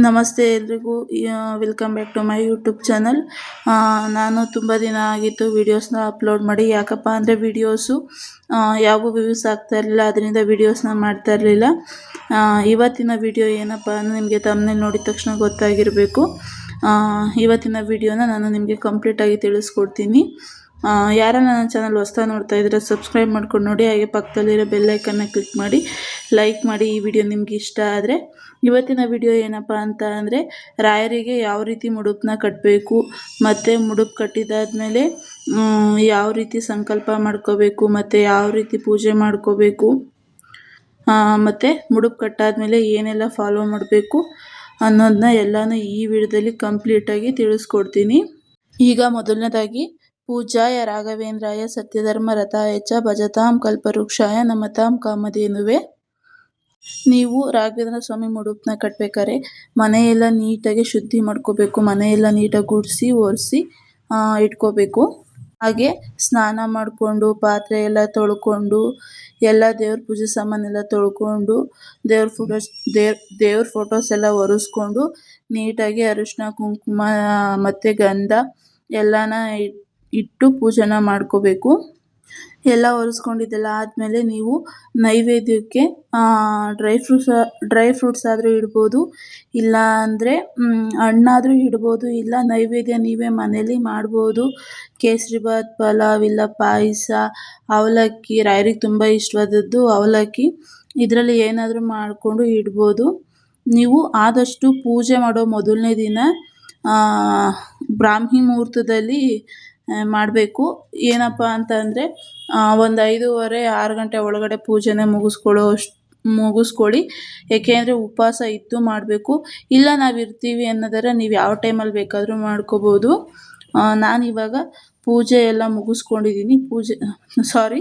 ನಮಸ್ತೆ ಎಲ್ರಿಗೂ. Welcome back to my YouTube channel. ನಾನು ತುಂಬ ದಿನ ಆಗಿತ್ತು ವೀಡಿಯೋಸ್ನ ಅಪ್ಲೋಡ್ ಮಾಡಿ. ಯಾಕಪ್ಪ ಅಂದರೆ ವೀಡಿಯೋಸು ಯಾವ ವ್ಯೂಸ್ ಆಗ್ತಾ ಇರಲಿಲ್ಲ, ಅದರಿಂದ ವೀಡಿಯೋಸ್ನ ಮಾಡ್ತಾ ಇರಲಿಲ್ಲ. ಇವತ್ತಿನ ವಿಡಿಯೋ ಏನಪ್ಪ ಅಂದರೆ ನಿಮಗೆ ತಮ್ಮನೇ ನೋಡಿದ ತಕ್ಷಣ ಗೊತ್ತಾಗಿರಬೇಕು. ಇವತ್ತಿನ ವಿಡಿಯೋನ ನಾನು ನಿಮಗೆ ಕಂಪ್ಲೀಟಾಗಿ ತಿಳಿಸ್ಕೊಡ್ತೀನಿ. ಯಾರ ನನ್ನ ಚಾನಲ್ ಹೊಸ್ತಾ ನೋಡ್ತಾ ಇದ್ದರೆ ಸಬ್ಸ್ಕ್ರೈಬ್ ಮಾಡ್ಕೊಂಡು ನೋಡಿ, ಹಾಗೆ ಪಕ್ಕದಲ್ಲಿರೋ ಬೆಲ್ಲೈಕನ್ನ ಕ್ಲಿಕ್ ಮಾಡಿ ಲೈಕ್ ಮಾಡಿ ಈ ವಿಡಿಯೋ ನಿಮ್ಗೆ ಇಷ್ಟ ಆದರೆ. ಇವತ್ತಿನ ವಿಡಿಯೋ ಏನಪ್ಪ ಅಂತ ಅಂದರೆ, ರಾಯರಿಗೆ ಯಾವ ರೀತಿ ಮುಡುಪನ್ನ ಕಟ್ಟಬೇಕು ಮತ್ತು ಮುಡುಪು ಕಟ್ಟಿದಾದ್ಮೇಲೆ ಯಾವ ರೀತಿ ಸಂಕಲ್ಪ ಮಾಡ್ಕೋಬೇಕು, ಮತ್ತು ಯಾವ ರೀತಿ ಪೂಜೆ ಮಾಡ್ಕೋಬೇಕು ಮತ್ತು ಮುಡುಪು ಕಟ್ಟಾದಮೇಲೆ ಏನೆಲ್ಲ ಫಾಲೋ ಮಾಡಬೇಕು ಅನ್ನೋದನ್ನ ಎಲ್ಲನೂ ಈ ವಿಡಿಯೋದಲ್ಲಿ ಕಂಪ್ಲೀಟಾಗಿ ತಿಳಿಸ್ಕೊಡ್ತೀನಿ. ಈಗ ಮೊದಲನೇದಾಗಿ ಪೂಜಾಯ ರಾಘವೇಂದ್ರಾಯ ಸತ್ಯಧರ್ಮ ರಥಾಯ ಚ ಭಜತಾಂ ಕಲ್ಪವೃಕ್ಷಾಯ ನಮತಾಂ ಕಾಮಧೇನುವೆ. ನೀವು ರಾಘವೇಂದ್ರ ಸ್ವಾಮಿ ಮುಡುಪನ್ನ ಕಟ್ಟಬೇಕಾರೆ ಮನೆಯೆಲ್ಲ ನೀಟಾಗಿ ಶುದ್ಧಿ ಮಾಡ್ಕೋಬೇಕು, ಮನೆಯೆಲ್ಲ ನೀಟಾಗಿ ಗುಡಿಸಿ, ಒರೆಸಿ ಇಟ್ಕೋಬೇಕು. ಹಾಗೆ ಸ್ನಾನ ಮಾಡಿಕೊಂಡು, ಪಾತ್ರೆ ಎಲ್ಲ ತೊಳ್ಕೊಂಡು, ಎಲ್ಲ ದೇವ್ರ ಪೂಜೆ ಸಾಮಾನೆಲ್ಲ ತೊಳ್ಕೊಂಡು, ದೇವ್ರ ಫೋಟೋಸ್ ದೇವ್ರ ದೇವ್ರ ಫೋಟೋಸ್ ಎಲ್ಲ ಒರೆಸ್ಕೊಂಡು, ನೀಟಾಗಿ ಅರಿಶಿನ ಕುಂಕುಮ, ಮತ್ತು ಗಂಧ ಎಲ್ಲನ ಇಟ್ಟು ಪೂಜೆನ ಮಾಡ್ಕೋಬೇಕು. ಎಲ್ಲ ಒರೆಸ್ಕೊಂಡಿದ್ದೆಲ್ಲ ಆದಮೇಲೆ ನೀವು ನೈವೇದ್ಯಕ್ಕೆ ಡ್ರೈ ಫ್ರೂಟ್ಸ್ ಡ್ರೈ ಫ್ರೂಟ್ಸ್ ಆದರೂ ಇಡ್ಬೋದು. ಇಲ್ಲ ಅಂದರೆ ಹಣ್ಣಾದರೂ ಇಡ್ಬೋದು. ಇಲ್ಲ, ನೈವೇದ್ಯ ನೀವೇ ಮನೇಲಿ ಮಾಡ್ಬೋದು. ಕೇಸರಿಬಾತ್ ಪಲಾವ್ ಇಲ್ಲ, ಪಾಯಸ, ಅವಲಕ್ಕಿ. ರಾಯರಿಗೆ ತುಂಬ ಇಷ್ಟವಾದದ್ದು ಅವಲಕ್ಕಿ. ಇದರಲ್ಲಿ ಏನಾದರೂ ಮಾಡಿಕೊಂಡು ಇಡ್ಬೋದು. ನೀವು ಆದಷ್ಟು ಪೂಜೆ ಮಾಡೋ ಮೊದಲನೇ ದಿನ ಬ್ರಾಹ್ಮಿ ಮುಹೂರ್ತದಲ್ಲಿ ಮಾಡಬೇಕು. ಏನಪ್ಪ ಅಂತ ಅಂದರೆ ಒಂದು ಐದೂವರೆ, ಆರು ಗಂಟೆ ಒಳಗಡೆ ಪೂಜೆನ ಮುಗಿಸ್ಕೊಳ್ಳೋ ಅಷ್ಟು, ಮುಗಿಸ್ಕೊಳ್ಳಿ. ಏಕೆಂದರೆ ಉಪವಾಸ ಇದ್ದು ಮಾಡಬೇಕು. ಇಲ್ಲ ನಾವು ಇರ್ತೀವಿ ಅನ್ನೋದಾದ್ರೆ ನೀವು ಯಾವ ಟೈಮಲ್ಲಿ ಬೇಕಾದರೂ ಮಾಡ್ಕೋಬೋದು. ನಾನಿವಾಗ ಪೂಜೆ ಎಲ್ಲ ಮುಗಿಸ್ಕೊಂಡಿದ್ದೀನಿ ಪೂಜೆ, ಸಾರಿ,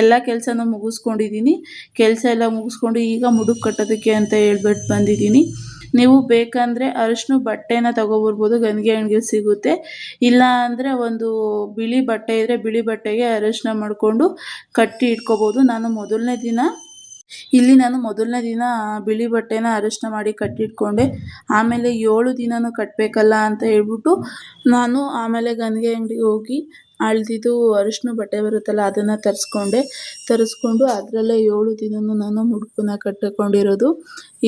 ಎಲ್ಲ ಕೆಲಸನೂ ಮುಗಿಸ್ಕೊಂಡಿದ್ದೀನಿ ಕೆಲಸ ಎಲ್ಲ ಮುಗಿಸ್ಕೊಂಡು ಈಗ ಮುಡುಪು ಕಟ್ಟೋದಕ್ಕೆ ಅಂತ ಹೇಳ್ಬಿಟ್ಟು ಬಂದಿದ್ದೀನಿ ನೀವು ಬೇಕಂದರೆ ಅರಿಶಿನ ಬಟ್ಟೆನ ತಗೊಬರ್ಬೋದು, ಗಂಗೆ ಅಂಗಡಿಯಲ್ಲಿ ಸಿಗುತ್ತೆ. ಇಲ್ಲ ಅಂದರೆ ಒಂದು ಬಿಳಿ ಬಟ್ಟೆ ಇದ್ದರೆ ಬಿಳಿ ಬಟ್ಟೆಗೆ ಅರಿಶಿನ ಮಾಡಿಕೊಂಡು ಕಟ್ಟಿ ಇಟ್ಕೋಬೋದು. ನಾನು ಮೊದಲನೇ ದಿನ, ಇಲ್ಲಿ ನಾನು ಮೊದಲನೇ ದಿನ ಬಿಳಿ ಬಟ್ಟೆನ ಅರಿಶಿನ ಮಾಡಿ ಕಟ್ಟಿಟ್ಕೊಂಡೆ ಆಮೇಲೆ ಏಳು ದಿನನೂ ಕಟ್ಟಬೇಕಲ್ಲ ಅಂತ ಹೇಳ್ಬಿಟ್ಟು ನಾನು ಆಮೇಲೆ ಗಂಗೆ ಅಂಗಡಿಗೆ ಹೋಗಿ ಹಳ್ದಿದು ಅರಿಶಿನ ಬಟ್ಟೆ ಬರುತ್ತಲ್ಲ, ಅದನ್ನು ತರಿಸ್ಕೊಂಡೆ. ತರಿಸ್ಕೊಂಡು ಅದರಲ್ಲೇ ಏಳು ದಿನವೂ ನಾನು ಮುಡುಪನ್ನ ಕಟ್ಟಿಕೊಂಡಿರೋದು.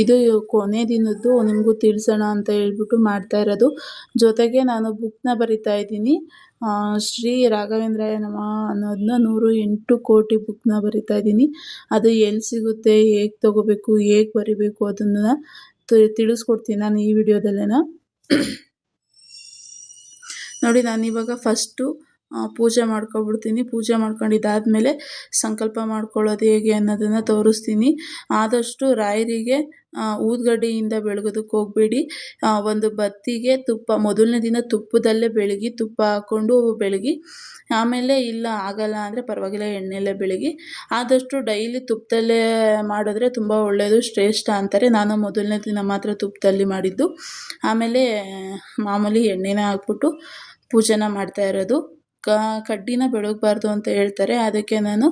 ಇದು ಕೊನೆ ದಿನದ್ದು, ನಿಮಗೂ ತಿಳಿಸೋಣ ಅಂತ ಹೇಳ್ಬಿಟ್ಟು ಮಾಡ್ತಾ ಇರೋದು. ಜೊತೆಗೆ ನಾನು ಬುಕ್ನ ಬರಿತಾ ಇದ್ದೀನಿ. ಶ್ರೀ ರಾಘವೇಂದ್ರಾಯ ನಮಃ ಅನ್ನೋದನ್ನ ನೂರು ಎಂಟು ಕೋಟಿ ಬುಕ್ನ ಬರಿತಾ ಇದ್ದೀನಿ. ಅದು ಎಲ್ಲಿ ಸಿಗುತ್ತೆ, ಹೇಗೆ ತಗೋಬೇಕು, ಹೇಗೆ ಬರಿಬೇಕು ಅದನ್ನು ತಿಳಿಸ್ಕೊಡ್ತೀನಿ ನಾನು ಈ ವಿಡಿಯೋದಲ್ಲೇನ. ನೋಡಿ, ನಾನು ಇವಾಗ ಫಸ್ಟು ಪೂಜೆ ಮಾಡ್ಕೊಬಿಡ್ತೀನಿ. ಪೂಜೆ ಮಾಡ್ಕೊಂಡು ಇದಾದಮೇಲೆ ಸಂಕಲ್ಪ ಮಾಡ್ಕೊಳ್ಳೋದು ಹೇಗೆ ಅನ್ನೋದನ್ನು ತೋರಿಸ್ತೀನಿ. ಆದಷ್ಟು ರಾಯರಿಗೆ ಊದುಗಡ್ಡಿಯಿಂದ ಬೆಳಗೋದಕ್ಕೆ ಹೋಗಬೇಡಿ. ಒಂದು ಬತ್ತಿಗೆ ತುಪ್ಪ, ಮೊದಲನೇ ದಿನ ತುಪ್ಪದಲ್ಲೇ ಬೆಳಗಿ, ತುಪ್ಪ ಹಾಕ್ಕೊಂಡು ಬೆಳಗಿ, ಆಮೇಲೆ ಇಲ್ಲ ಆಗಲ್ಲ ಅಂದರೆ ಪರವಾಗಿಲ್ಲ, ಎಣ್ಣೆಯಲ್ಲೇ ಬೆಳಗಿ. ಆದಷ್ಟು ಡೈಲಿ ತುಪ್ಪದಲ್ಲೇ ಮಾಡಿದ್ರೆ ತುಂಬ ಒಳ್ಳೆಯದು ಶ್ರೇಷ್ಠ ಅಂತಾರೆ. ನಾನು ಮೊದಲನೇ ದಿನ ಮಾತ್ರ ತುಪ್ಪದಲ್ಲಿ ಮಾಡಿದ್ದು. ಆಮೇಲೆ ಮಾಮೂಲಿ ಎಣ್ಣೆನ ಹಾಕ್ಬಿಟ್ಟು ಪೂಜೆನ ಮಾಡ್ತಾ ಇರೋದು. ಕಡ್ಡಿನ ಬೆಳಗಬಾರ್ದು ಅಂತ ಹೇಳ್ತಾರೆ. ಅದಕ್ಕೆ ನಾನು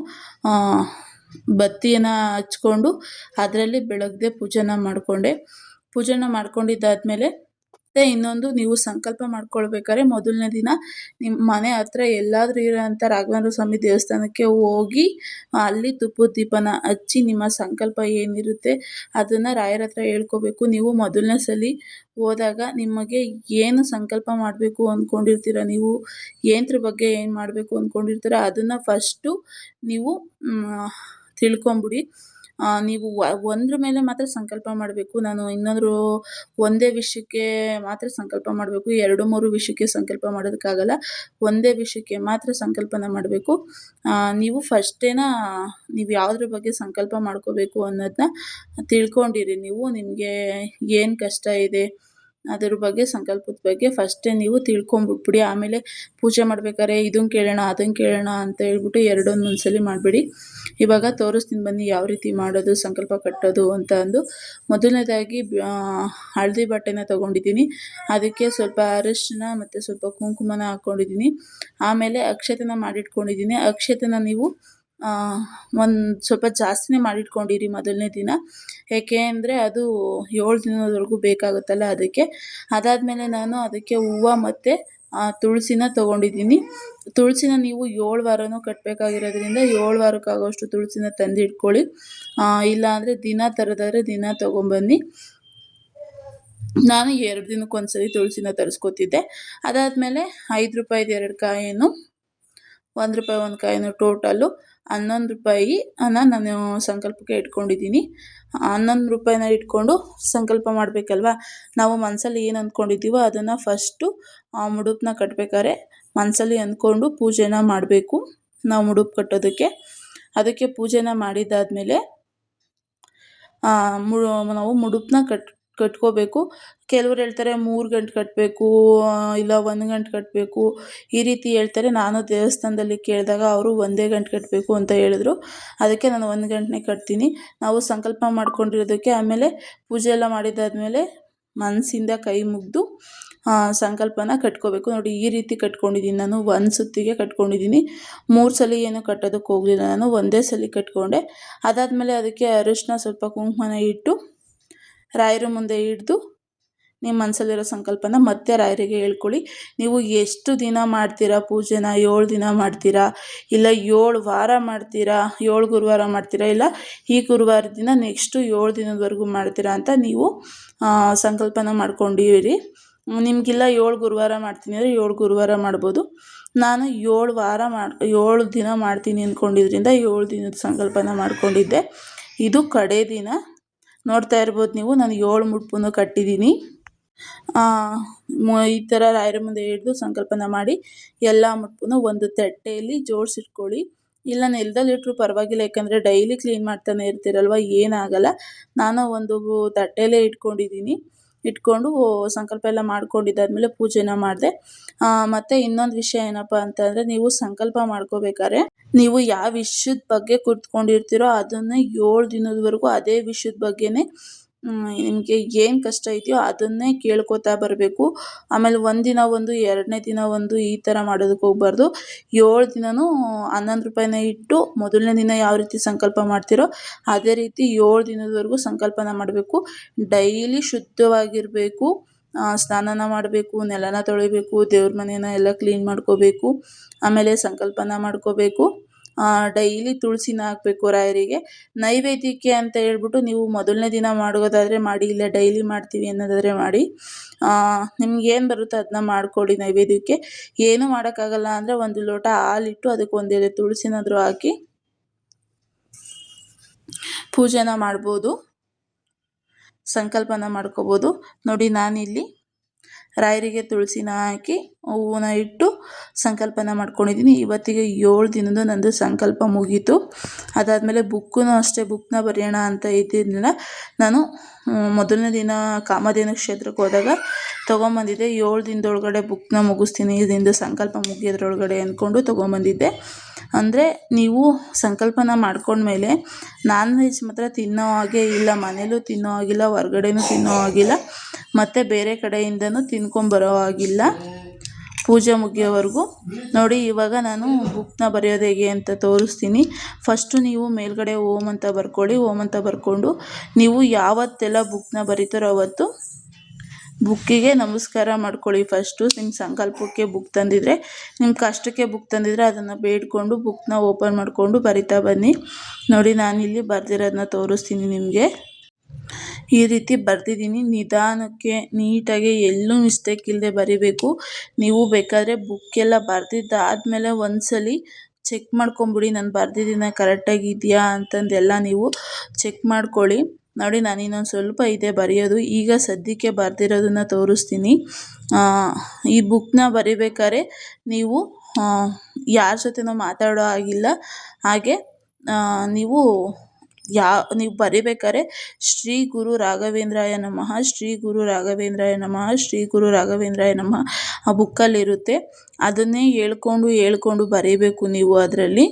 ಬತ್ತಿಯನ್ನು ಹಚ್ಕೊಂಡು ಅದರಲ್ಲಿ ಬೆಳಗದೆ ಪೂಜೆನ ಮಾಡಿಕೊಂಡೆ. ಪೂಜೆನ ಮಾಡ್ಕೊಂಡಿದ್ದಾದಮೇಲೆ ಮತ್ತು ಇನ್ನೊಂದು ನೀವು ಸಂಕಲ್ಪ ಮಾಡ್ಕೊಳ್ಬೇಕಾದ್ರೆ ಮೊದಲನೇ ದಿನ ನಿಮ್ಮ ಮನೆ ಹತ್ರ ಎಲ್ಲಾದರೂ ಇರೋಂಥ ರಾಘವೇಂದ್ರ ಸ್ವಾಮಿ ದೇವಸ್ಥಾನಕ್ಕೆ ಹೋಗಿ ಅಲ್ಲಿ ತುಪ್ಪದ ದೀಪನ ಹಚ್ಚಿ ನಿಮ್ಮ ಸಂಕಲ್ಪ ಏನಿರುತ್ತೆ ಅದನ್ನು ರಾಯರ ಹತ್ರ ಹೇಳ್ಕೋಬೇಕು. ನೀವು ಮೊದಲನೇ ಸಲ ಹೋದಾಗ ನಿಮಗೆ ಏನು ಸಂಕಲ್ಪ ಮಾಡಬೇಕು ಅಂದ್ಕೊಂಡಿರ್ತೀರ ನೀವು ಏನ್ರ ಬಗ್ಗೆ ಏನು ಮಾಡಬೇಕು ಅಂದ್ಕೊಂಡಿರ್ತೀರ ಅದನ್ನು ಫಸ್ಟು ನೀವು ತಿಳ್ಕೊಂಬಿಡಿ. ನೀವು ಒಂದ್ರ ಮೇಲೆ ಮಾತ್ರ ಸಂಕಲ್ಪ ಮಾಡಬೇಕು. ನಾನು ಇನ್ನೊಂದ್ರು ಒಂದೇ ವಿಷಯಕ್ಕೆ ಮಾತ್ರ ಸಂಕಲ್ಪ ಮಾಡಬೇಕು. ಎರಡು, ಮೂರು ವಿಷಯಕ್ಕೆ ಸಂಕಲ್ಪ ಮಾಡೋದಕ್ಕಾಗಲ್ಲ. ಒಂದೇ ವಿಷಯಕ್ಕೆ ಮಾತ್ರ ಸಂಕಲ್ಪನ ಮಾಡಬೇಕು. ನೀವು ಫಸ್ಟೇನ ನೀವು ಯಾವುದ್ರ ಬಗ್ಗೆ ಸಂಕಲ್ಪ ಮಾಡ್ಕೋಬೇಕು ಅನ್ನೋದನ್ನ ತಿಳ್ಕೊಂಡಿರಿ. ನೀವು ನಿಮಗೆ ಏನು ಕಷ್ಟ ಇದೆ? ಅದ್ರ ಬಗ್ಗೆ, ಸಂಕಲ್ಪದ ಬಗ್ಗೆ ಫಸ್ಟೇ ನೀವು ತಿಳ್ಕೊಂಬಿಟ್ಬಿಡಿ ಆಮೇಲೆ ಪೂಜೆ ಮಾಡ್ಬೇಕಾದ್ರೆ ಇದನ್ನು ಕೇಳೋಣ ಅದನ್ನು ಕೇಳೋಣ ಅಂತ ಹೇಳ್ಬಿಟ್ಟು ಎರಡೊಂದು ಒಂದ್ಸಲಿ ಮಾಡಬೇಡಿ. ಇವಾಗ ತೋರಿಸ್ತೀನಿ ಬನ್ನಿ ಯಾವ ರೀತಿ ಮಾಡೋದು, ಸಂಕಲ್ಪ ಕಟ್ಟೋದು ಅಂತ ಅಂದು. ಮೊದಲನೇದಾಗಿ ಹಳದಿ ಬಟ್ಟೆನ ತೊಗೊಂಡಿದ್ದೀನಿ. ಅದಕ್ಕೆ ಸ್ವಲ್ಪ ಅರಿಶಿನ ಮತ್ತು ಸ್ವಲ್ಪ ಕುಂಕುಮನ ಹಾಕ್ಕೊಂಡಿದ್ದೀನಿ ಆಮೇಲೆ ಅಕ್ಷತೆನ ಮಾಡಿಟ್ಕೊಂಡಿದ್ದೀನಿ. ಅಕ್ಷತೆನ ನೀವು ಒಂದು ಸ್ವಲ್ಪ ಜಾಸ್ತಿನೇ ಮಾಡಿಟ್ಕೊಂಡಿರಿ ಮೊದಲನೇ ದಿನ. ಏಕೆ ಅಂದರೆ ಅದು ಏಳು ದಿನದವರೆಗೂ ಬೇಕಾಗುತ್ತಲ್ಲ ಅದಕ್ಕೆ. ಅದಾದಮೇಲೆ ನಾನು ಅದಕ್ಕೆ ಹೂವು ಮತ್ತು ತುಳಸಿನ ತೊಗೊಂಡಿದ್ದೀನಿ. ತುಳಸಿನ ನೀವು ಏಳು ವಾರನೂ ಕಟ್ಟಬೇಕಾಗಿರೋದ್ರಿಂದ ಏಳು ವಾರಕ್ಕಾಗೋಷ್ಟು ತುಳಸಿನ ತಂದಿಟ್ಕೊಳ್ಳಿ. ಇಲ್ಲ ಅಂದರೆ ದಿನ ತರೋದಾದ್ರೆ ದಿನ ತೊಗೊಂಬನ್ನಿ. ನಾನು ಎರಡು ದಿನಕ್ಕೊಂದ್ಸರಿ ತುಳಸಿನ ತರಿಸ್ಕೊತಿದ್ದೆ. ಅದಾದಮೇಲೆ ಐದು ರೂಪಾಯಿದು ಎರಡು ಕಾಯಿನು, ಒಂದು ರೂಪಾಯಿ ಒಂದು ಕಾಯಿನು ಟೋಟಲ್ಲು. ಹನ್ನೊಂದು ರೂಪಾಯಿ ಅನ್ನ ನಾನು ಸಂಕಲ್ಪಕ್ಕೆ ಇಟ್ಕೊಂಡಿದ್ದೀನಿ. ಹನ್ನೊಂದು ರೂಪಾಯಿನ ಇಟ್ಕೊಂಡು ಸಂಕಲ್ಪ ಮಾಡಬೇಕಲ್ವಾ? ನಾವು ಮನಸಲ್ಲಿ ಏನು ಅಂದ್ಕೊಂಡಿದ್ದೀವೋ ಅದನ್ನು ಫಸ್ಟು ಮುಡುಪನ್ನ ಕಟ್ಟಬೇಕಾದ್ರೆ ಮನಸಲ್ಲಿ ಅಂದ್ಕೊಂಡು ಪೂಜೆನ ಮಾಡಬೇಕು. ನಾವು ಮುಡುಪು ಕಟ್ಟೋದಕ್ಕೆ. ಅದಕ್ಕೆ ಪೂಜೆನ ಮಾಡಿದ್ದಾದಮೇಲೆ ಮು, ನಾವು ಮುಡುಪನ್ನ ಕಟ್ ಕಟ್ಕೋಬೇಕು. ಕೆಲವ್ರು ಹೇಳ್ತಾರೆ ಮೂರು ಗಂಟೆ ಕಟ್ಟಬೇಕು ಇಲ್ಲ ಒಂದು ಗಂಟೆ ಕಟ್ಟಬೇಕು ಈ ರೀತಿ ಹೇಳ್ತಾರೆ. ನಾನು ದೇವಸ್ಥಾನದಲ್ಲಿ ಕೇಳಿದಾಗ ಅವರು ಒಂದೇ ಗಂಟೆ ಕಟ್ಟಬೇಕು ಅಂತ ಹೇಳಿದ್ರು. ಅದಕ್ಕೆ ನಾನು ಒಂದು ಗಂಟೆನೇ ಕಟ್ತೀನಿ. ನಾವು ಸಂಕಲ್ಪ ಮಾಡ್ಕೊಂಡಿರೋದಕ್ಕೆ ಆಮೇಲೆ ಪೂಜೆ ಎಲ್ಲ ಮಾಡಿದ್ದಾದಮೇಲೆ ಮನಸ್ಸಿಂದ ಕೈ ಮುಗಿದು ಸಂಕಲ್ಪನ ಕಟ್ಕೋಬೇಕು. ನೋಡಿ, ಈ ರೀತಿ ಕಟ್ಕೊಂಡಿದ್ದೀನಿ. ನಾನು ಒಂದು ಸುತ್ತಿಗೆ ಕಟ್ಕೊಂಡಿದ್ದೀನಿ. ಮೂರು ಸಲ ಏನು ಕಟ್ಟೋದಕ್ಕೆ ಹೋಗಲಿಲ್ಲ. ನಾನು ಒಂದೇ ಸಲ ಕಟ್ಕೊಂಡೆ. ಅದಾದಮೇಲೆ ಅದಕ್ಕೆ ಅರಿಶಿನ ಸ್ವಲ್ಪ ಕುಂಕುಮನ ಇಟ್ಟು ರಾಯರ ಮುಂದೆ ಹಿಡ್ದು ನಿಮ್ಮ ಮನಸ್ಸಲ್ಲಿರೋ ಸಂಕಲ್ಪನ ಮತ್ತೆ ರಾಯರಿಗೆ ಹೇಳ್ಕೊಳ್ಳಿ. ನೀವು ಎಷ್ಟು ದಿನ ಮಾಡ್ತೀರಾ ಪೂಜೆನ? ಏಳು ದಿನ ಮಾಡ್ತೀರಾ? ಇಲ್ಲ ಏಳು ವಾರ ಮಾಡ್ತೀರಾ? ಏಳು ಗುರುವಾರ ಮಾಡ್ತೀರಾ? ಇಲ್ಲ ಈ ಗುರುವಾರ ದಿನ ನೆಕ್ಸ್ಟು ಏಳು ದಿನದವರೆಗೂ ಮಾಡ್ತೀರಾ ಅಂತ ನೀವು ಸಂಕಲ್ಪನ ಮಾಡ್ಕೊಂಡಿರಿ ನಿಮಗಿಲ್ಲ ಏಳು ಗುರುವಾರ ಮಾಡ್ತೀನಿ ಅಂದರೆ ಏಳು ಗುರುವಾರ ಮಾಡ್ಬೋದು. ನಾನು ಏಳು ವಾರ ಮಾಡಿ, ಏಳು ದಿನ ಮಾಡ್ತೀನಿ ಅಂದ್ಕೊಂಡಿದ್ರಿಂದ ಏಳು ದಿನದ ಸಂಕಲ್ಪನ ಮಾಡ್ಕೊಂಡಿದ್ದೆ. ಇದು ಕಡೆ ದಿನ. ನೋಡ್ತಾ ಇರ್ಬೋದು ನೀವು. ನಾನು ಏಳು ಮುಡ್ಪನ್ನು ಕಟ್ಟಿದ್ದೀನಿ. ಈ ಥರ ರಾಯರ ಮುಂದೆ ಹಿಡಿದು ಸಂಕಲ್ಪನ ಮಾಡಿ ಎಲ್ಲ ಮುಟ್ಪುನು ಒಂದು ತಟ್ಟೆಯಲ್ಲಿ ಜೋಡಿಸಿಟ್ಕೊಳ್ಳಿ. ಇಲ್ಲ ನೆಲದಲ್ಲಿಟ್ಟರು ಪರವಾಗಿಲ್ಲ. ಯಾಕಂದರೆ ಡೈಲಿ ಕ್ಲೀನ್ ಮಾಡ್ತಾನೆ ಇರ್ತೀರಲ್ವ? ಏನಾಗಲ್ಲ ನಾನು ಒಂದು ತಟ್ಟೆಯಲ್ಲೇ ಇಟ್ಕೊಂಡಿದ್ದೀನಿ. ಇಟ್ಕೊಂಡು ಸಂಕಲ್ಪ ಎಲ್ಲ ಮಾಡ್ಕೊಂಡಿದ್ದಾದಮೇಲೆ ಪೂಜೆನ ಮಾಡಿದೆ. ಮತ್ತೆ ಇನ್ನೊಂದು ವಿಷಯ ಏನಪ್ಪ ಅಂತಂದರೆ ನೀವು ಸಂಕಲ್ಪ ಮಾಡ್ಕೋಬೇಕಾದ್ರೆ ನೀವು ಯಾವ ವಿಷಯದ ಬಗ್ಗೆ ಕೂತ್ಕೊಂಡಿರ್ತೀರೋ ಅದನ್ನ ಏಳು ದಿನದವರೆಗೂ ಅದೇ ವಿಷಯದ ಬಗ್ಗೆನೇ ನಿಮಗೆ ಏನು ಕಷ್ಟ ಇದೆಯೋ ಅದನ್ನೇ ಕೇಳ್ಕೊತಾ ಬರಬೇಕು. ಆಮೇಲೆ ಒಂದಿನ ಒಂದು, ಎರಡನೇ ದಿನ ಒಂದು ಈ ಥರ ಮಾಡೋದಕ್ಕೆ ಹೋಗ್ಬಾರ್ದು. ಏಳು ದಿನವೂ ಹನ್ನೊಂದು ರೂಪಾಯಿನ ಇಟ್ಟು ಮೊದಲನೇ ದಿನ ಯಾವ ರೀತಿ ಸಂಕಲ್ಪ ಮಾಡ್ತೀರೋ ಅದೇ ರೀತಿ ಏಳು ದಿನದವರೆಗೂ ಸಂಕಲ್ಪನ ಮಾಡಬೇಕು. ಡೈಲಿ ಶುದ್ಧವಾಗಿರಬೇಕು. ಸ್ನಾನನ ಮಾಡಬೇಕು, ನೆಲನ ತೊಳಿಬೇಕು, ದೇವ್ರ ಮನೇನ ಎಲ್ಲ ಕ್ಲೀನ್ ಮಾಡ್ಕೋಬೇಕು. ಆಮೇಲೆ ಸಂಕಲ್ಪನ ಮಾಡ್ಕೋಬೇಕು. ಡೈಲಿ ತುಳಸಿನ ಹಾಕ್ಬೇಕು ರಾಯರಿಗೆ. ನೈವೇದ್ಯಕ್ಕೆ ಅಂತ ಹೇಳ್ಬಿಟ್ಟು ನೀವು ಮೊದಲನೇ ದಿನ ಮಾಡೋದಾದರೆ ಮಾಡಿ, ಇಲ್ಲ ಡೈಲಿ ಮಾಡ್ತೀವಿ ಅನ್ನೋದಾದರೆ ಮಾಡಿ. ನಿಮ್ಗೆ ಏನು ಬರುತ್ತೆ ಅದನ್ನ ಮಾಡ್ಕೊಳ್ಳಿ ನೈವೇದ್ಯಕ್ಕೆ. ಏನೂ ಮಾಡೋಕ್ಕಾಗಲ್ಲ ಅಂದರೆ ಒಂದು ಲೋಟ ಹಾಲಿಟ್ಟು ಅದಕ್ಕೆ ಒಂದೆಡೆ ತುಳಸಿನಾದರೂ ಹಾಕಿ ಪೂಜೆನ ಮಾಡ್ಬೋದು, ಸಂಕಲ್ಪನ ಮಾಡ್ಕೋಬೋದು. ನೋಡಿ ನಾನಿಲ್ಲಿ ರಾಯರಿಗೆ ತುಳಸಿನ ಹಾಕಿ ಹೂವನ್ನ ಇಟ್ಟು ಸಂಕಲ್ಪನ ಮಾಡ್ಕೊಂಡಿದ್ದೀನಿ. ಇವತ್ತಿಗೆ ಏಳು ದಿನದ ನಂದು ಸಂಕಲ್ಪ ಮುಗೀತು. ಅದಾದಮೇಲೆ ಬುಕ್ಕೂ ಅಷ್ಟೇ ಬುಕ್ನ ಬರೆಯೋಣ ಅಂತ ಇದ್ದಿದ್ದನ್ನ ನಾನು ಮೊದಲನೇ ದಿನ ಕಾಮಧೇನು ಕ್ಷೇತ್ರಕ್ಕೆ ಹೋದಾಗ ತೊಗೊಂಬಂದಿದ್ದೆ. ಏಳು ದಿನದೊಳಗಡೆ ಬುಕ್ನ ಮುಗಿಸ್ತೀನಿ, ಇದರಿಂದ ಸಂಕಲ್ಪ ಮುಗಿಯೋದ್ರೊಳಗಡೆ ಅಂದ್ಕೊಂಡು ತೊಗೊಂಬಂದಿದ್ದೆ. ಅಂದರೆ ನೀವು ಸಂಕಲ್ಪನ ಮಾಡ್ಕೊಂಡ್ಮೇಲೆ ನಾನ್ ವೆಜ್ ಮಾತ್ರ ತಿನ್ನೋ ಹಾಗೆ ಇಲ್ಲ, ಮನೇಲೂ ತಿನ್ನೋ ಹಾಗಿಲ್ಲ, ಹೊರ್ಗಡೆನೂ ತಿನ್ನೋ ಹಾಗಿಲ್ಲ. ಮತ್ತು ಬೇರೆ ಕಡೆಯಿಂದನೂ ತಿನ್ಕೊಂಬರೋ ಹಾಗಿಲ್ಲ. ಪೂಜೆ ಮುಗಿಯೋವರೆಗೂ. ನೋಡಿ, ಇವಾಗ ನಾನು ಬುಕ್ನ ಬರೆಯೋದು ಹೇಗೆ ಅಂತ ತೋರಿಸ್ತೀನಿ. ಫಸ್ಟು ನೀವು ಮೇಲ್ಗಡೆ ಓಮ್ ಅಂತ ಬರ್ಕೊಳ್ಳಿ. ಓಮ್ ಅಂತ ಬರ್ಕೊಂಡು ನೀವು ಯಾವತ್ತೆಲ್ಲ ಬುಕ್ನ ಬರೀತಾರೋ ಅವತ್ತು ಬುಕ್ಕಿಗೆ ನಮಸ್ಕಾರ ಮಾಡ್ಕೊಳ್ಳಿ ಫಸ್ಟು. ನಿಮ್ಮ ಸಂಕಲ್ಪಕ್ಕೆ ಬುಕ್ ತಂದಿದ್ರೆ, ನಿಮ್ಮ ಕಷ್ಟಕ್ಕೆ ಬುಕ್ ತಂದಿದ್ರೆ ಅದನ್ನು ಬೇಡ್ಕೊಂಡು ಬುಕ್ನ ಓಪನ್ ಮಾಡಿಕೊಂಡು ಬರಿತಾ ಬನ್ನಿ. ನೋಡಿ, ನಾನಿಲ್ಲಿ ಬರೆದಿರೋದನ್ನ ತೋರಿಸ್ತೀನಿ ನಿಮಗೆ. ಈ ರೀತಿ ಬರೆದಿದ್ದೀನಿ. ನಿಧಾನಕ್ಕೆ, ನೀಟಾಗಿ ಎಲ್ಲೂ ಮಿಸ್ಟೇಕ್ ಇಲ್ಲದೆ ಬರಿಬೇಕು. ನೀವು ಬೇಕಾದರೆ ಬುಕ್ಕೆಲ್ಲ ಬರೆದಿದ್ದಾದ್ಮೇಲೆ ಒಂದ್ಸಲಿ ಚೆಕ್ ಮಾಡ್ಕೊಂಬಿಡಿ. ನಾನು ಬರೆದಿದ್ದೀನ ಕರೆಕ್ಟಾಗಿ ಇದೆಯಾ ಅಂತಂದೆಲ್ಲ ನೀವು ಚೆಕ್ ಮಾಡ್ಕೊಳ್ಳಿ. ನೋಡಿ, ನಾನು ಇನ್ನೊಂದು ಸ್ವಲ್ಪ ಇದೆ ಬರೆಯೋದು. ಈಗ ಸದ್ಯಕ್ಕೆ ಬರೆದಿರೋದನ್ನ ತೋರಿಸ್ತೀನಿ. ಈ ಬುಕ್ನ ಬರಿಬೇಕಾದ್ರೆ ನೀವು ಯಾರ ಜೊತೆನೂ ಮಾತಾಡೋ ಹಾಗಿಲ್ಲ. ಹಾಗೆ ನೀವು ಯಾ, ನೀವು ಬರಿಬೇಕಾದ್ರೆ ಶ್ರೀ ಗುರು ರಾಘವೇಂದ್ರಾಯ ನಮಃ, ಶ್ರೀ ಗುರು ರಾಘವೇಂದ್ರಾಯ ನಮಃ, ಶ್ರೀ ಗುರು ರಾಘವೇಂದ್ರಾಯ ನಮಃ ಆ ಬುಕ್ಕಲ್ಲಿರುತ್ತೆ. ಅದನ್ನೇ ಹೇಳ್ಕೊಂಡು ಹೇಳ್ಕೊಂಡು ಬರೀಬೇಕು ನೀವು ಅದರಲ್ಲಿ.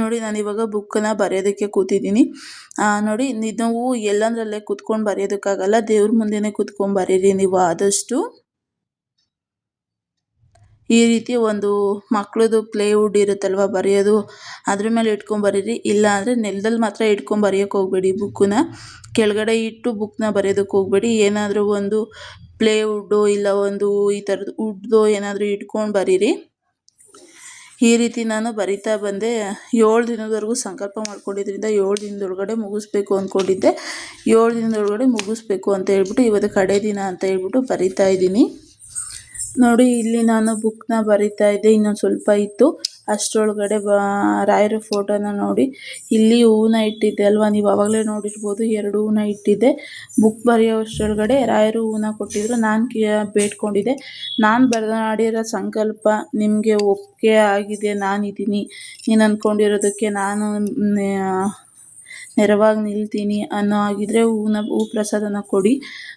ನೋಡಿ, ನಾನು ಇವಾಗ ಬುಕ್ಕನ್ನ ಬರೆಯೋದಕ್ಕೆ ಕೂತಿದ್ದೀನಿ. ನೋಡಿ, ನೀವು ಎಲ್ಲಂದ್ರಲ್ಲೇ ಕೂತ್ಕೊಂಡು ಬರೆಯೋದಕ್ಕಾಗಲ್ಲ, ದೇವ್ರ ಮುಂದೆನೇ ಕೂತ್ಕೊಂಡು ಬರೀರಿ ನೀವು ಆದಷ್ಟು. ಈ ರೀತಿ ಒಂದು ಮಕ್ಳದು ಪ್ಲೇವುಡ್ ಇರುತ್ತಲ್ವ ಬರೆಯೋದು, ಅದ್ರ ಮೇಲೆ ಇಟ್ಕೊಂಡು ಬರೀರಿ. ಇಲ್ಲ ಅಂದರೆ ನೆಲದಲ್ಲಿ ಮಾತ್ರ ಇಟ್ಕೊಂಡು ಬರೆಯೋಕೆ ಹೋಗಬೇಡಿ ಬುಕ್ಕನ್ನ ಕೆಳಗಡೆ ಇಟ್ಟು ಬುಕ್ಕನ್ನ ಬರೆಯೋದಕ್ಕೆ ಹೋಗಬೇಡಿ. ಏನಾದರೂ ಒಂದು ಪ್ಲೇವುಡ್ಡು ಇಲ್ಲ ಒಂದು ಈ ಥರದ್ದು ವುಡ್ದು ಏನಾದರೂ ಇಟ್ಕೊಂಡು ಬರೀರಿ. ಈ ರೀತಿ ನಾನು ಬರಿತಾ ಬಂದೆ. ಏಳು ದಿನದವರೆಗೂ ಸಂಕಲ್ಪ ಮಾಡ್ಕೊಂಡಿದ್ರಿಂದ ಏಳು ದಿನದೊಳಗಡೆ ಮುಗಿಸ್ಬೇಕು ಅಂದ್ಕೊಂಡಿದ್ದೆ ಏಳು ದಿನದೊಳಗಡೆ ಮುಗಿಸ್ಬೇಕು ಅಂತ ಹೇಳ್ಬಿಟ್ಟು ಇವತ್ತು ಕಡೆ ದಿನ ಅಂತ ಹೇಳ್ಬಿಟ್ಟು ಬರಿತಾ ಇದ್ದೀನಿ. ನೋಡಿ, ಇಲ್ಲಿ ನಾನು ಬುಕ್ನ ಬರಿತಾ ಇದ್ದೆ. ಇನ್ನೊಂದು ಸ್ವಲ್ಪ ಇತ್ತು. ಅಷ್ಟರೊಳಗಡೆ ಬ, ರಾಯರ ಫೋಟೋನ ನೋಡಿ. ಇಲ್ಲಿ ಹೂವನ್ನ ಇಟ್ಟಿದ್ದೆ ಅಲ್ವಾ? ನೀವು ಆವಾಗಲೇ ನೋಡಿರ್ಬೋದು, ಎರಡು ಹೂವನ್ನ ಇಟ್ಟಿದ್ದೆ. ಬುಕ್ ಬರೆಯೋ ಅಷ್ಟರೊಳಗಡೆ ರಾಯರು ಹೂವನ್ನ ಕೊಟ್ಟಿದ್ರು. ನಾನು ಬೇಡ್ಕೊಂಡಿದ್ದೆ. ನಾನು ಬರೆದಾಡಿರೋ ಸಂಕಲ್ಪ ನಿಮಗೆ ಒಪ್ಪಿಗೆ ಆಗಿದೆ. ನಾನಿದ್ದೀನಿ ನೀನು ಅಂದ್ಕೊಂಡಿರೋದಕ್ಕೆ ನಾನು ನೆರವಾಗಿ ನಿಲ್ತೀನಿ ಅನ್ನೋ ಹಾಗಿದ್ರೆ ಹೂವನ್ನ ಹೂ ಪ್ರಸಾದನ ಕೊಡಿ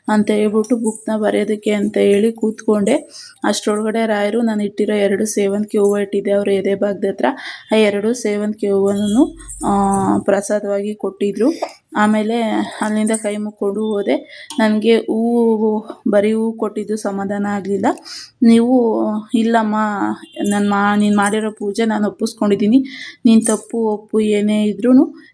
ಅಂತ ಹೇಳ್ಬಿಟ್ಟು ಬುಕ್ನ ಬರೆಯೋದಕ್ಕೆ ಅಂತ ಹೇಳಿ ಕೂತ್ಕೊಂಡೆ. ಅಷ್ಟರೊಳಗಡೆ ರಾಯರು, ನಾನು ಇಟ್ಟಿರೋ ಎರಡು ಸೇವಂತಿಗೆ ಹೂವು ಇಟ್ಟಿದ್ದೆ. ಅವರ ಎದೆ ಭಾಗದ ಹತ್ರ ಆ ಎರಡು ಸೇವಂತಿಗೆ ಹೂವನ್ನು ಪ್ರಸಾದವಾಗಿ ಕೊಟ್ಟಿದ್ದರು ಆಮೇಲೆ ಅಲ್ಲಿಂದ ಕೈ ಮುಕ್ಕೊಂಡು ಹೋದೆ. ನನಗೆ ಹೂವು ಬರೀ ಹೂವು ಕೊಟ್ಟಿದ್ದು ಸಮಾಧಾನ ಆಗಲಿಲ್ಲ. ನೀವು, ಇಲ್ಲಮ್ಮ ನನ್ನ ಮಾ, ನೀನು ಮಾಡಿರೋ ಪೂಜೆ ನಾನು ಒಪ್ಪಿಸ್ಕೊಂಡಿದ್ದೀನಿ. ನೀನು ತಪ್ಪು, ಒಪ್ಪು, ಏನೇ ಇದ್ರೂ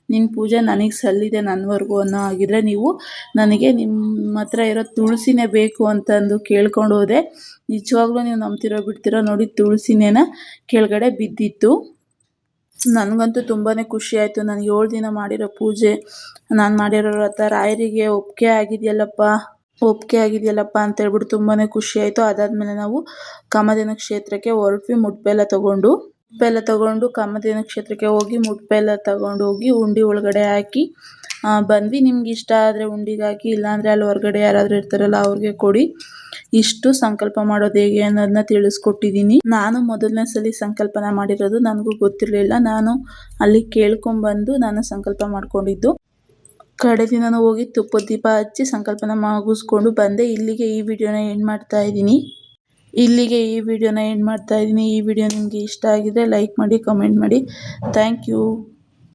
ನಿನ್ನ ಪೂಜೆ ನನಗೆ ಸಲ್ಲಿದೆ ನನ್ನವರೆಗೂ ಅನ್ನೋ ಹಾಗಿದ್ರೆ ನೀವು ನನಗೆ ನಿಮ್ಮ ಹತ್ರ ಇರೋ ತುಳಸಿನೇ ಬೇಕು ಅಂತಂದು ಕೇಳ್ಕೊಂಡು ಹೋದೆ. ನಿಜವಾಗ್ಲೂ ನೀವು ನಂಬ್ತಿರೋ ಬಿಡ್ತಿರೋ ನೋಡಿ ತುಳಸಿನೇನ ಕೆಳಗಡೆ ಬಿದ್ದಿತ್ತು. ನನಗಂತೂ ತುಂಬಾ ಖುಷಿ ಆಯಿತು. ನಾನು ಏಳು ದಿನ ಮಾಡಿರೋ ಪೂಜೆ, ನಾನು ಮಾಡಿರೋ ವ್ರತ, ರಾಯರಿಗೆ ಒಪ್ಪಿಗೆ ಆಗಿದೆಯಲ್ಲಪ್ಪ ಒಪ್ಪಿಗೆ ಆಗಿದೆಯಲ್ಲಪ್ಪ ಅಂತ ಹೇಳ್ಬಿಟ್ಟು ತುಂಬಾ ಖುಷಿ ಆಯಿತು. ಅದಾದಮೇಲೆ ನಾವು ಕಾಮಧೇನು ಕ್ಷೇತ್ರಕ್ಕೆ ಹೊರಟ್ವಿ, ಮುಟ್ಬೆಲ್ಲ ತೊಗೊಂಡು. ಮುಟ್ಬೆಲ್ಲ ತಗೊಂಡು ಕಾಮಧೇನು ಕ್ಷೇತ್ರಕ್ಕೆ ಹೋಗಿ ಮುಟ್ಬೆಲ್ಲ ತಗೊಂಡು ಹೋಗಿ ಉಂಡೆ ಒಳಗಡೆ ಹಾಕಿ ಬಂದ್ವಿ. ನಿಮ್ಗೆ ಇಷ್ಟ ಆದರೆ ಉಂಡಿಗೆ ಹಾಕಿ, ಇಲ್ಲಾಂದರೆ ಅಲ್ಲಿ ಹೊರಗಡೆ ಯಾರಾದರೂ ಇರ್ತಾರಲ್ಲ ಅವ್ರಿಗೆ ಕೊಡಿ. ಇಷ್ಟು ಸಂಕಲ್ಪ ಮಾಡೋದು ಹೇಗೆ ಅನ್ನೋದನ್ನ ತಿಳಿಸ್ಕೊಟ್ಟಿದ್ದೀನಿ. ನಾನು ಮೊದಲನೇ ಸಲ ಸಂಕಲ್ಪನ ಮಾಡಿರೋದು ನನಗೂ ಗೊತ್ತಿರಲಿಲ್ಲ. ನಾನು ಅಲ್ಲಿ ಕೇಳ್ಕೊಂಬಂದು ನಾನು ಸಂಕಲ್ಪ ಮಾಡಿಕೊಂಡಿದ್ದು. ಕಡೆ ದಿನನೂ ಹೋಗಿ ತುಪ್ಪದ ದೀಪ ಹಚ್ಚಿ ಸಂಕಲ್ಪನ ಮುಗಿಸ್ಕೊಂಡು ಬಂದೆ. ಇಲ್ಲಿಗೆ ಈ ವಿಡಿಯೋನ ಎಂಡ್ ಮಾಡ್ತಾ ಇದ್ದೀನಿ. ಇಲ್ಲಿಗೆ ಈ ವಿಡಿಯೋನ ಎಂಡ್ ಮಾಡ್ತಾ ಇದ್ದೀನಿ. ಈ ವಿಡಿಯೋ ನಿಮಗೆ ಇಷ್ಟ ಆಗಿದ್ದರೆ ಲೈಕ್ ಮಾಡಿ ಕಮೆಂಟ್ ಮಾಡಿ. Thank you